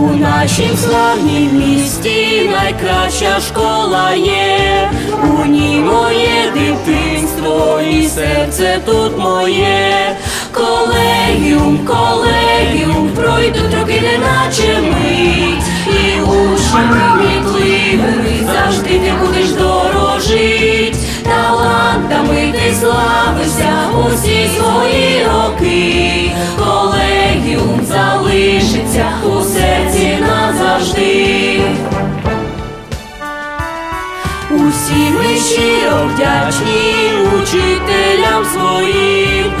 У нашім славнім місті найкраща школа є, у ній моє дитинство і серце тут моє. Колегіум, колегіум, пройдуть роки, неначе мить, і учнями мітливими Усі ми щиро вдячні учителям своїм,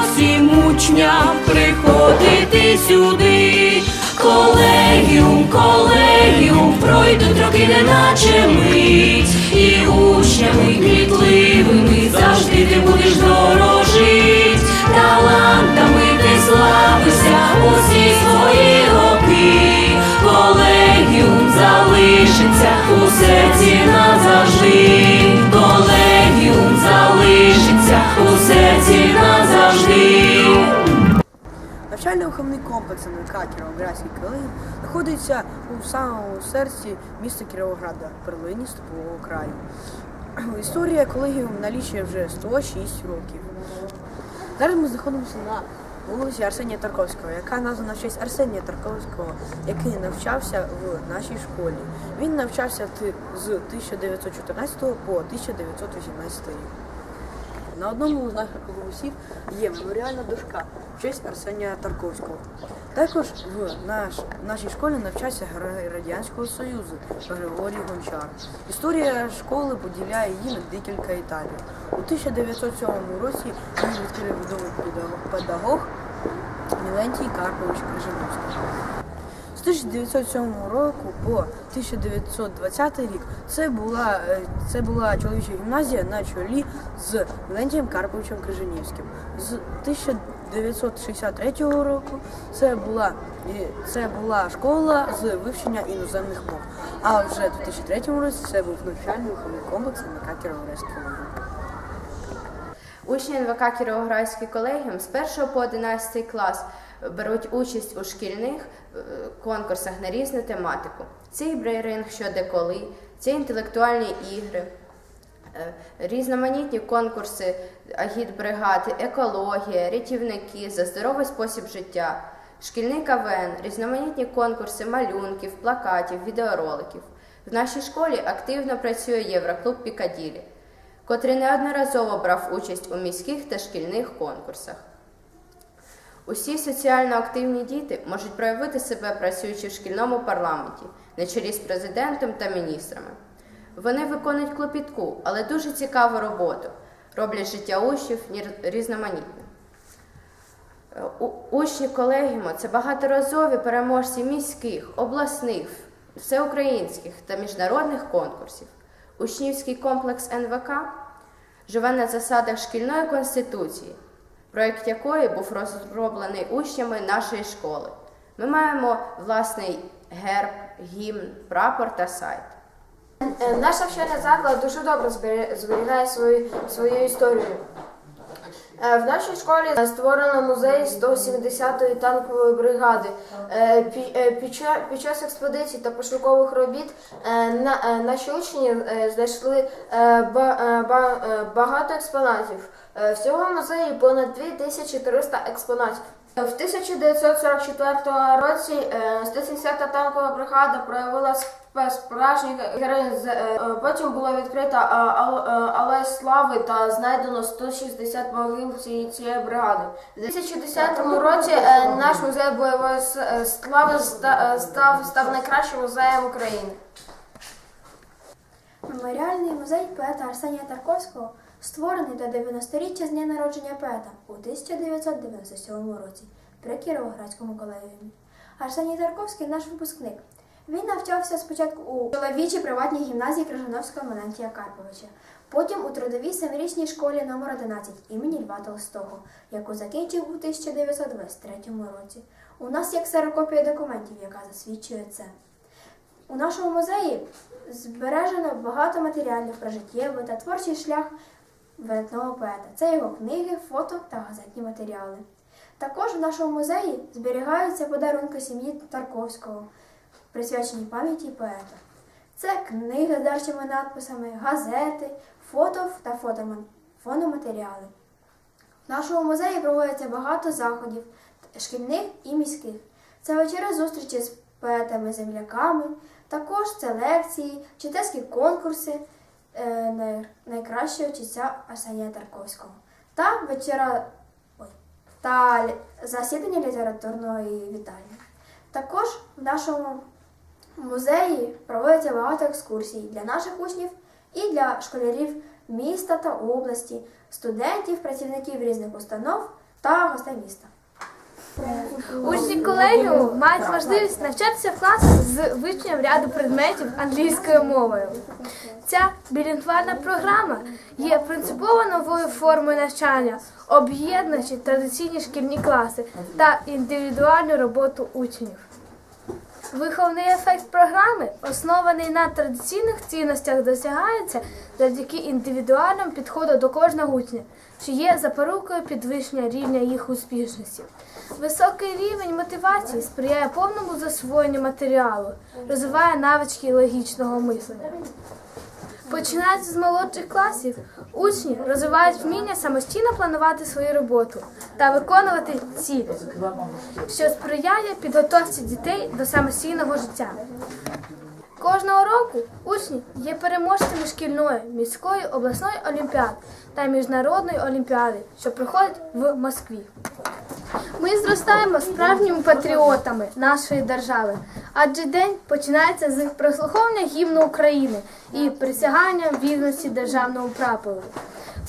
всім учням приходити сюди. Колегіум, колегіум, пройдуть роки, Навчально-виховний комплекс НВК Кіровоградський колегій знаходиться у самому серці міста Кіровограда, перлині Степового краю. Історія колегіум налічує вже 106 років. Зараз ми знаходимося на вулиці Арсенія Тарковського, яка названа в честь Арсенія Тарковського, який навчався в нашій школі. Він навчався з 1914 по 1918 рік. На одному з наших голосів є меморіальна дошка в честь Арсенія Тарковського. Також в наш, нашій школі навчався герой Радянського Союзу Григорій Гончар. Історія школи поділяє її на декілька етапів. У 1907 році він відкрив педагог Мілентій Карпович Крижановський. З 1907 року по 1920 рік це була, е, це була чоловіча гімназія на чолі з Лентієм Карповичем Крижанівським. З 1963 року це була, це була школа з вивчення іноземних мов. А вже в 2003 році це був навчальний виховний комплекс НВК Кіровоградського району. Учні НВК Кіровоградський колегіум з 1 по 11 клас беруть участь у шкільних конкурсах на різну тематику. Це і брейринг, що де коли, це інтелектуальні ігри, е, різноманітні конкурси агітбригади, екологія, рятівники, за здоровий спосіб життя, шкільний КВН, різноманітні конкурси малюнків, плакатів, відеороликів. В нашій школі активно працює Євроклуб Пікаділі котрий неодноразово брав участь у міських та шкільних конкурсах. Усі соціально активні діти можуть проявити себе працюючи в шкільному парламенті на чолі з президентом та міністрами. Вони виконують клопітку, але дуже цікаву роботу, роблять життя учнів різноманітним. Е, Учні колегіуму це багаторазові переможці міських, обласних, всеукраїнських та міжнародних конкурсів. Учнівський комплекс НВК живе на засадах шкільної конституції, проєкт якої був розроблений учнями нашої школи. Ми маємо власний герб, гімн, прапор та сайт. Е, Наш навчальний заклад дуже добре зберігає свою, свою історію. Е, В нашій школі створено музей 170-ї танкової бригади. Е, пі- Під час експедицій та пошукових робіт на- наші учні знайшли ба- ба- багато експонатів. Е, Всього в музеї понад 2300 експонатів. В 1944 році е, 170-та танкова бригада проявила сп- справжній героїзм. Е, Потім е, е, алея слави та знайдено 160 могил цієї бригади. У 2010 році е, наш музей бойової е, слави е, став, став найкращим музеєм України. Меморіальний музей поета Арсенія Тарковського створений до 90-річчя з дня народження поета у 1997 році при Кіровоградському колегіумі. Арсеній Тарковський наш випускник. Він навчався спочатку у чоловічій приватній гімназії Крижановського Менантія Карповича, потім у трудовій семирічній школі номер 11 імені Льва Толстого, яку закінчив у 1923 році. У нас є ксерокопія документів, яка засвідчує це. У нашому музеї збережено багато матеріалів про життєвий та творчий шлях видатного поета. Це його книги, фото та газетні матеріали. Також в нашому музеї зберігаються подарунки сім'ї Тарковського, присвячені пам'яті поета. Це книги з дарчими надписами, газети, фото та фономатеріали. В нашому музеї проводяться багато заходів, шкільних і міських. Це вечори зустрічі з поетами-земляками, також це лекції, читацькі конкурси найкращого читця Арсенія Тарковського та вечора ой, та засідання літературної вітальні. Також в нашому музеї проводяться багато екскурсій для наших учнів і для школярів міста та області, студентів, працівників різних установ та гостей міста. Учні колегіуму мають можливість навчатися в класах з вивченням ряду предметів англійською мовою. Ця білінгвальна програма є принципово новою формою навчання, об'єднуючи традиційні шкільні класи та індивідуальну роботу учнів. Виховний ефект програми, оснований на традиційних цінностях, досягається завдяки індивідуальному підходу до кожного учня, що є запорукою підвищення рівня їх успішності. Високий рівень мотивації сприяє повному засвоєнню матеріалу, розвиває навички логічного мислення. Починаючи з молодших класів, учні розвивають вміння самостійно планувати свою роботу та виконувати цілі, що сприяє підготовці дітей до самостійного життя. Кожного року учні є переможцями шкільної, міської, обласної олімпіад та міжнародної олімпіади, що проходять в Москві. Ми зростаємо справжніми патріотами нашої держави, адже день починається з прослуховування гімну України і присяганням вірності державному прапору.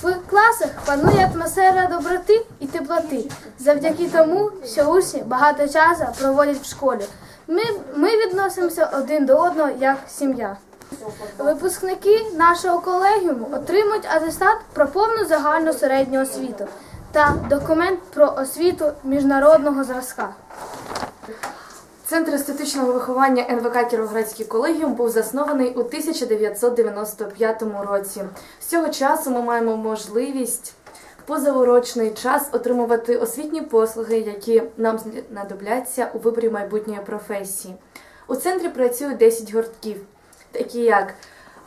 В класах панує атмосфера доброти і теплоти, завдяки тому, що учні багато часу проводять в школі. Ми, ми відносимося один до одного як сім'я. Випускники нашого колегіуму отримують атестат про повну загальну середню освіту та документ про освіту міжнародного зразка. Центр естетичного виховання НВК Кіровоградський колегіум був заснований у 1995 році. З цього часу ми маємо можливість в позаурочний час отримувати освітні послуги, які нам знадобляться у виборі майбутньої професії. У центрі працюють 10 гуртків, такі як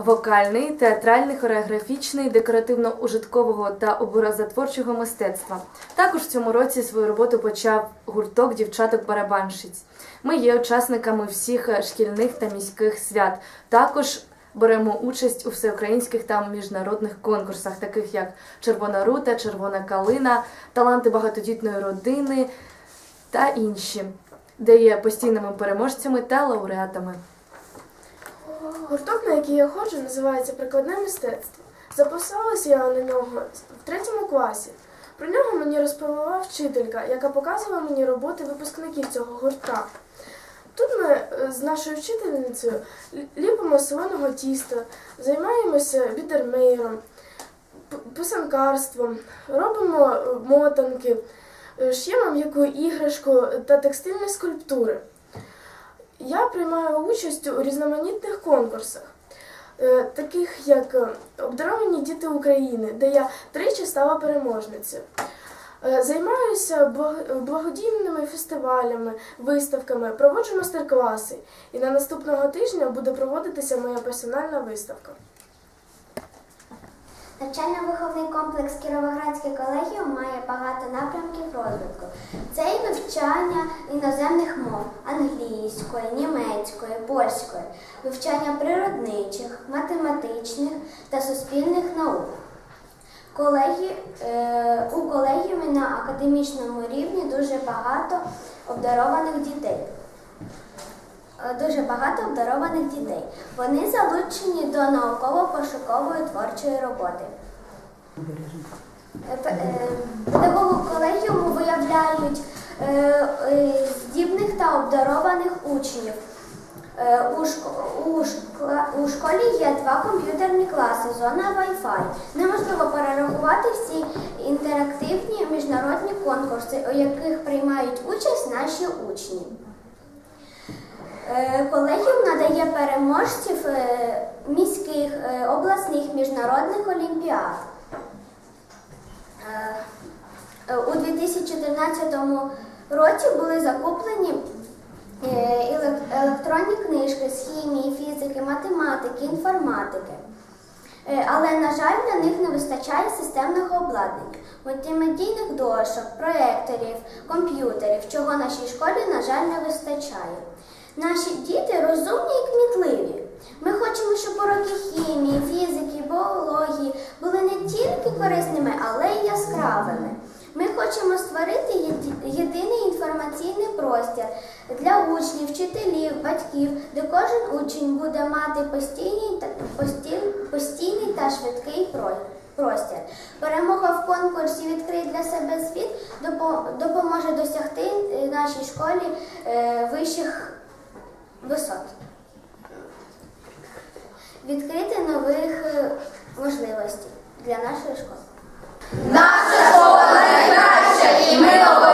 вокальний, театральний, хореографічний, декоративно-ужиткового та образотворчого мистецтва. Також в цьому році свою роботу почав гурток дівчаток-барабанщиць. Ми є учасниками всіх е, шкільних та міських свят. Також беремо участь у всеукраїнських та міжнародних конкурсах, таких як Червона рута, Червона калина, таланти багатодітної родини та інші, де є постійними переможцями та лауреатами. Гурток, на який я ходжу, називається Прикладне мистецтво. Записалася я на нього в третьому класі. Про нього мені розповіла вчителька, яка показувала мені роботи випускників цього гуртка. Тут ми е, з нашою вчительницею ліпимо солоного тіста, займаємося бідермейером, п- писанкарством, робимо е, мотанки, е, ш'ємо м'яку іграшку та текстильні скульптури. Я приймаю участь у різноманітних конкурсах, е, таких як е, Обдаровані діти України, де я тричі стала переможницею. Е, Займаюся благодійними фестивалями, виставками, проводжу мастер-класи. І на наступного тижня буде проводитися моя персональна виставка. Навчально-виховний комплекс Кіровоградський колегіум має багато напрямків розвитку. Це і вивчання іноземних мов англійської, німецької, польської, вивчання природничих, математичних та суспільних наук. Колеги, е, у колегіумі на академічному рівні дуже багато обдарованих дітей. Е, дуже багато обдарованих дітей. Вони залучені до науково-пошукової творчої роботи. Е, е, Педагоги колегіуму виявляють здібних та обдарованих учнів. У школі є два комп'ютерні класи, зона Wi-Fi. Неможливо перерахувати всі інтерактивні міжнародні конкурси, у яких приймають участь наші учні. Е, Колегіум надає переможців е, міських, е, обласних міжнародних олімпіад. У 2014 році були закуплені електронні книжки з хімії, фізики, математики, інформатики. Але, на жаль, на них не вистачає системного обладнання, мультимедійних дошок, проекторів, комп'ютерів, чого нашій школі, на жаль, не вистачає. Наші діти розумні і кмітливі. Ми хочемо, щоб уроки хімії, фізики, біології були не тільки корисними, але й яскравими. Ми хочемо створити єдиний інформаційний простір для учнів, вчителів, батьків, де кожен учень буде мати постійний та, постій- постійний та швидкий простір. Перемога в конкурсі Відкрий для себе світ допоможе досягти е, нашій школі е, вищих висот, відкрити нових е, можливостей для нашої школи. Наша школа найкраща і ми.